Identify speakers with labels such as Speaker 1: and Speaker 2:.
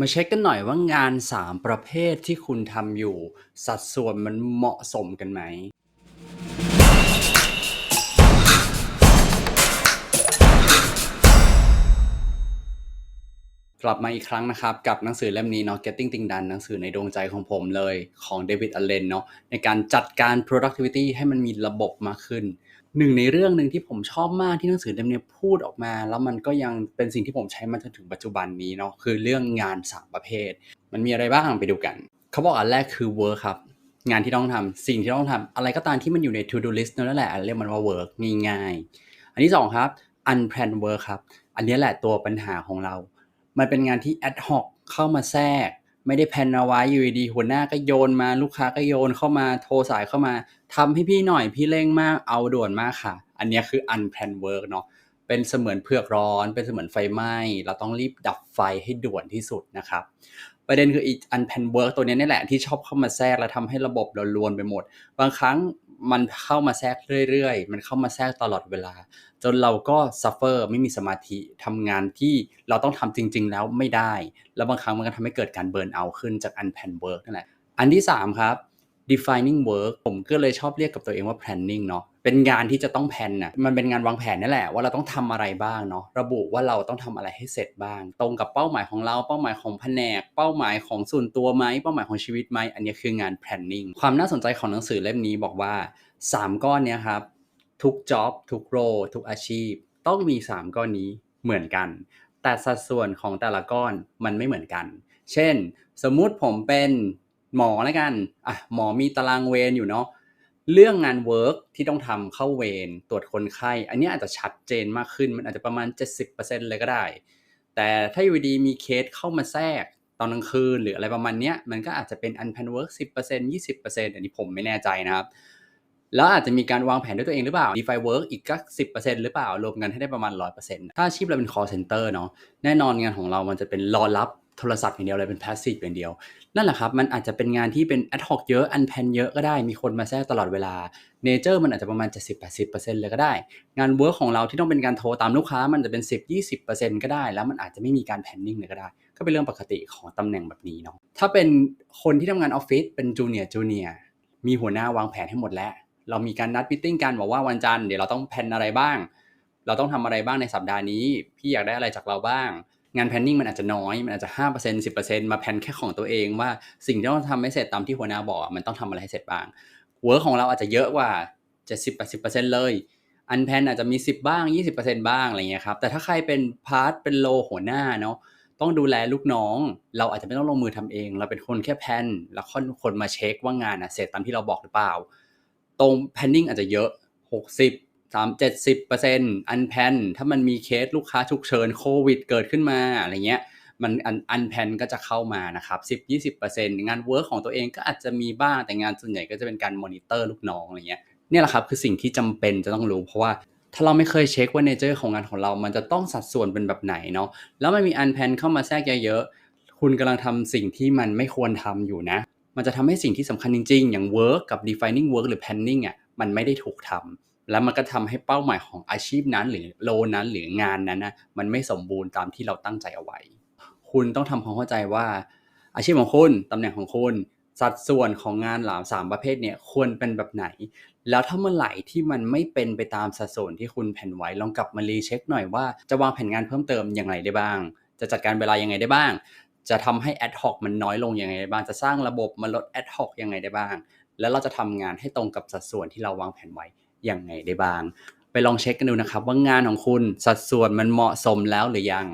Speaker 1: มาเช็คกันหน่อยว่างาน 3 ประเภทที่คุณทำอยู่ สัดส่วนมันเหมาะสมกันไหม กลับมาอีกครั้งนะครับกับหนังสือเล่มนี้เนาะ Getting Things Done หนังสือในดวงใจของผมเลยของเดวิดอเลนเนาะในการจัดการ productivity ให้มันมีระบบมากขึ้น หนึ่งในเรื่องหนึ่งที่ผมชอบมากที่หนังสือเล่มนี้พูดออกมา แล้วมันก็ยังเป็นสิ่งที่ผมใช้มาจนถึงปัจจุบันนี้เนาะคือเรื่องงาน3ประเภท มันมีอะไรบ้างไปดูกัน เขาบอกอันแรกคือ work ครับงานที่ต้องทำสิ่งที่ต้องทำอะไรก็ตามที่มันอยู่ใน to do list นั่นแหละเรียกมันว่า work ง่ายๆอันที่สองครับ unplanned work ครับอันนี้แหละตัวปัญหาของเรา มันเป็นงานที่ ad hoc เข้ามาแทรก ไม่ได้แพนเอาไว้อยู่ดีหัวหน้าก็โยนมาลูกค้าก็โยนเข้ามาโทรสายเข้ามาทำให้พี่หน่อยพี่เร่งมากเอาด่วนมากค่ะ อันนี้คือ unplanned work เนาะเป็นเสมือนเผือกร้อน เป็นเสมือนไฟไหม้เราต้องรีบดับไฟให้ด่วนที่สุดนะครับประเด็นคืออี unplanned work ตัวนี้นี่แหละที่ชอบเข้ามาแทรกและทำให้ระบบเราลวนไปหมด บางครั้ง มันเข้ามาแทรกเรื่อยๆ มันเข้ามาแทรกตลอดเวลา จนเราก็ซัฟเฟอร์ไม่มีสมาธิทำงานที่เราต้องทำจริง ๆ แล้วไม่ได้ แล้วบางครั้งมันก็ทำให้เกิดการเบิร์นเอาขึ้นจากอันแพนเวิร์กนั่นแหละ อันที่ 3 ครับ defining work ผมก็เลยชอบเรียกกับตัวเองว่า planning เนาะเป็นงานที่จะต้องแพนนะมันเป็นงานวางแผนนั่แหละว่าเราต้องทำอะไรบ้างเนาะระบุว่าเราต้องทำอะไรให้เสร็จบ้าง ตรงกับเป้าหมายของเราเป้าหมายของแผนก เป้าหมายของส่วนตัวไหมเป้าหมายของชีวิตไหมอันนี้คืองาน planning ความน่าสนใจของหนังสือเล่มนี้บอกว่า 3 ก้อนเนี้ยครับทุก job ทุก role ทุกอาชีพ ต้องมี 3 ก้อนนี้เหมือนกัน แต่สัดส่วนของแต่ละก้อนมันไม่เหมือนกัน เช่น สมมุติผมเป็น หมอแล้วกันอะหมอมีตารางเวรอยู่เนาะเรื่องงานเวิร์กที่ต้องทำเข้าเวรตรวจคนไข้ อันนี้อาจจะชัดเจนมากขึ้นมันอาจจะประมาณ 70%เลยก็ได้ แต่ถ้าอยู่ดีมีเคสเข้ามาแทรกตอนกลางคืนหรืออะไรประมาณเนี้ยมันก็อาจจะเป็น unplanned work 10% 20%อันนี้ผมไม่แน่ใจนะครับ แล้วอาจจะมีการวางแผนด้วยตัวเองหรือเปล่า DeFi Work อีกก็10%หรือเปล่า รวมกันให้ได้ประมาณ100%ถ้าอาชีพเราเป็น call center เนาะแน่นอนงานของเรามันจะเป็นรอรับ โทรศัพท์อย่างเดียวเลยเป็น passive อย่างเดียว นั่นแหละครับ มันอาจจะเป็นงานที่เป็น ad hoc เยอะ unplanned เยอะก็ได้มีคนมาแทรกตลอดเวลา nature มันอาจจะประมาณ 70-80%เลยก็ได้ งาน work ของเราที่ต้องเป็นการโทรตามลูกค้ามันจะเป็น 10-20%ก็ได้ แล้วมันอาจจะไม่มีการ planning เลยก็ได้ ก็เป็นเรื่องปกติของตำแหน่งแบบนี้เนาะถ้าเป็นคนที่ทำงานออฟฟิศเป็น junior junior มีหัวหน้าวางแผนให้หมดแล้ว เรามีการนัดมิ팅กันบอกว่าวันจันทร์เดี๋ยวเราต้องแพนอะไรบ้าง เราต้องทำอะไรบ้างในสัปดาห์นี้ พี่อยากได้อะไรจากเราบ้าง งาน planning มันอาจจะน้อย มันอาจจะ5% 10%มาแพนแค่ของตัวเองว่าสิ่งที่ต้องทำให้เสร็จตามที่หัวหน้าบอกมันต้องทำอะไรให้เสร็จบ้าง work ของเราอาจจะเยอะกว่า70-80%เลยอันแพนอาจจะมี10บ้าง20%บ้างอะไรเงี้ยครับแต่ถ้าใครเป็นพาร์ทเป็นโลหัวหน้าเนาะต้องดูแลลูกน้อง เราอาจจะไม่ต้องลงมือทำเอง เราเป็นคนแค่แพนแล้วค่อยคนมาเช็คว่างานอะเสร็จตามที่เราบอกหรือเปล่า ตรง planning อาจจะเยอะ 60 3 70%อันแพนถ้ามันมีเคสลูกค้าฉุกเฉินโควิดเกิดขึ้นมาอะไรเงี้ยมันอันอันแพนก็จะเข้ามานะครับ10-20%งานเวิร์กของตัวเองก็อาจจะมีบ้างแต่งานส่วนใหญ่ก็จะเป็นการมอนิเตอร์ลูกน้องอะไรเงี้ยเนี่ยแหละครับคือสิ่งที่จำเป็นจะต้องรู้เพราะว่าถ้าเราไม่เคยเช็คว่าเนเจอร์ของงานของเรา มันจะต้องสัดส่วนเป็นแบบไหนเนาะแล้วมันมีอันแพนเข้ามาแทรกเยอะๆคุณกำลังทำสิ่งที่มันไม่ควรทำอยู่นะ มันจะทำให้สิ่งที่สำคัญจริง ๆ อย่าง work กับ defining work หรือ planning อะมันไม่ได้ถูกทำ แล้วมันก็ทำให้เป้าหมายของอาชีพนั้นหรือโลนั้นหรืองานนั้นนะมันไม่สมบูรณ์ตามที่เราตั้งใจเอาไว้ คุณต้องทำความเข้าใจว่า อาชีพของคุณตำแหน่งของคุณสัดส่วนของงานหลามสามประเภทเนี่ยควรเป็นแบบไหน แล้วถ้าเมื่อไหร่ที่มันไม่เป็นไปตามสัดส่วนที่คุณแผนไว้ลองกลับมารีเช็คหน่อยว่าจะวางแผนงานเพิ่มเติมอย่างไรได้บ้าง จะจัดการเวลายังไงได้บ้าง จะทำให้ ad hoc มันน้อยลงยังไงได้บ้าง จะสร้างระบบมาลด ad hoc ยังไงได้บ้าง แล้วเราจะทำงานให้ตรงกับสัดส่วนที่เราวางแผนไว้ ยังไงได้บ้าง ไปลองเช็คกันดูนะครับ ว่างานของคุณสัดส่วนมันเหมาะสมแล้วหรือยัง